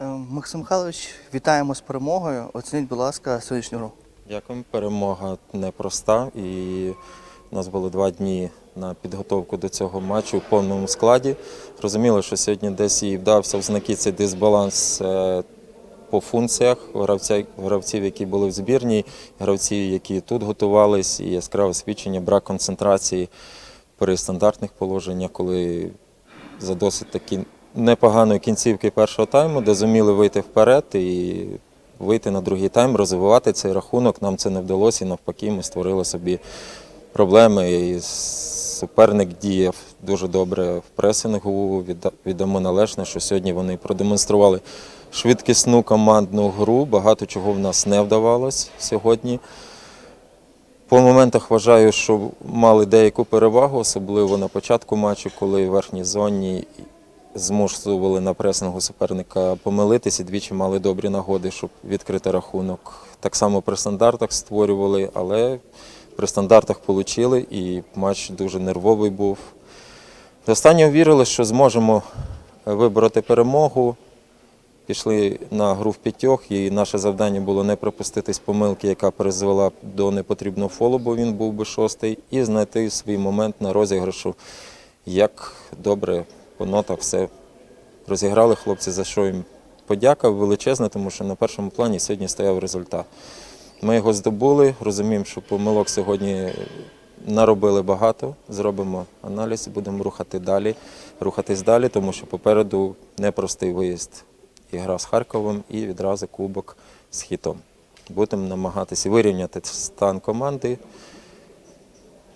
Максим Михайлович, вітаємо з перемогою. Оцініть, будь ласка, сьогоднішню гру. Дякуємо. Перемога непроста. І у нас було два дні на підготовку до цього матчу в повному складі. Розуміли, що сьогодні десь і вдався в знаки цей дисбаланс е, по функціях гравців, які були в збірній, гравців, які тут готувались, і яскраве свідчення, брак концентрації при стандартних положеннях, коли за досить таки непоганої кінцівки першого тайму, де зуміли вийти вперед і вийти на другий тайм, розвивати цей рахунок. Нам це не вдалося, і навпаки, ми створили собі проблеми. І суперник діяв дуже добре в пресингу. Відда- Віддамо належне, що сьогодні вони продемонстрували швидкісну командну гру. Багато чого в нас не вдавалось сьогодні. По моментах вважаю, що мали деяку перевагу, особливо на початку матчу, коли в верхній зоні змушували на пресингу суперника помилитись і двічі мали добрі нагоди, щоб відкрити рахунок. Так само при стандартах створювали, але при стандартах отримали і матч дуже нервовий був. До останнього вірили, що зможемо вибороти перемогу. Пішли на гру в п'ятьох, і наше завдання було не пропуститись помилки, яка призвела до непотрібного фолу, бо він був би шостий, і знайти свій момент на розіграшу, як добре по нотах все розіграли хлопці, за що їм подяка величезна, тому що на першому плані сьогодні стояв результат. Ми його здобули, розуміємо, що помилок сьогодні наробили багато. Зробимо аналіз будемо рухати далі, рухатись далі, тому що попереду непростий виїзд і гра з Харковом, і відразу кубок з хітом. Будемо намагатися вирівняти стан команди,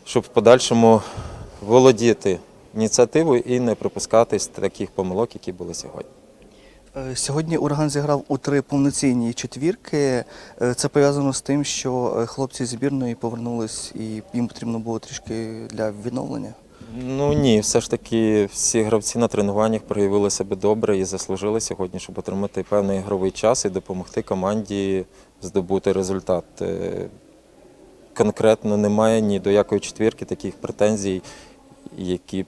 щоб в подальшому володіти ініціативою і не припускатись таких помилок, які були сьогодні. Е, Сьогодні ураган зіграв у три повноцінні четвірки. Е, Це пов'язано з тим, що е, хлопці збірної повернулись і їм потрібно було трішки для відновлення. Ну ні, все ж таки всі гравці на тренуваннях проявили себе добре і заслужили сьогодні, щоб отримати певний ігровий час і допомогти команді здобути результат. Конкретно немає ні до якої четвірки таких претензій, які б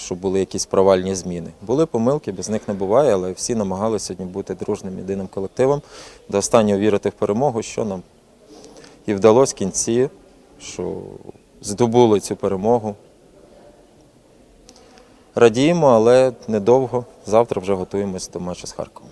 що були якісь провальні зміни. Були помилки, без них не буває, але всі намагалися сьогодні бути дружним єдиним колективом, до останнього вірити в перемогу, що нам і вдалося в кінці, що здобули цю перемогу. Радіємо, але недовго. Завтра вже готуємось до матчу з Харковом.